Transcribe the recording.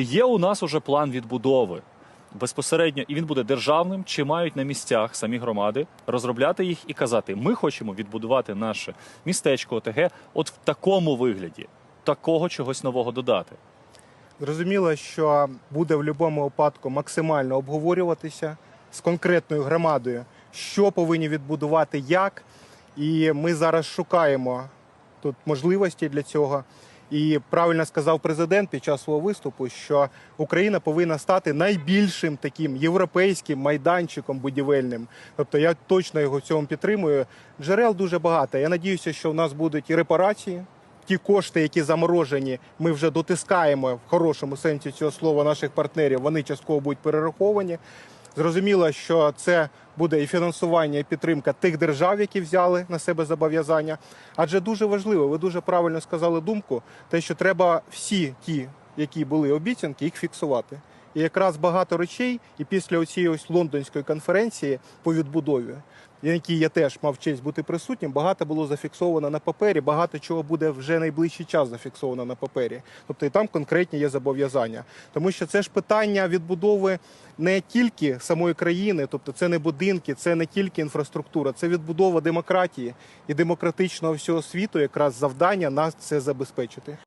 Є у нас уже план відбудови безпосередньо, і він буде державним. Чи мають на місцях самі громади розробляти їх і казати: ми хочемо відбудувати наше містечко ОТГ, от в такому вигляді, такого чогось нового додати. Зрозуміло, що буде в будь-якому випадку максимально обговорюватися з конкретною громадою, що повинні відбудувати, як. І ми зараз шукаємо тут можливості для цього. І правильно сказав президент під час свого виступу, що Україна повинна стати найбільшим таким європейським майданчиком будівельним. Тобто я точно його в цьому підтримую. Джерел дуже багато. Я надіюся, що в нас будуть і репарації. Ті кошти, які заморожені, ми вже дотискаємо в хорошому сенсі цього слова наших партнерів. Вони частково будуть перераховані. Зрозуміло, що це буде і фінансування, і підтримка тих держав, які взяли на себе зобов'язання. Адже дуже важливо, ви дуже правильно сказали думку, те, що треба всі ті, які були обіцянки, їх фіксувати. І якраз багато речей, і після цієї ось лондонської конференції по відбудові, на якій я теж мав честь бути присутнім, багато було зафіксовано на папері, багато чого буде вже найближчий час зафіксовано на папері. Тобто і там конкретні є зобов'язання. Тому що це ж питання відбудови не тільки самої країни, тобто це не будинки, це не тільки інфраструктура, це відбудова демократії і демократичного всього світу. Якраз завдання нас це забезпечити.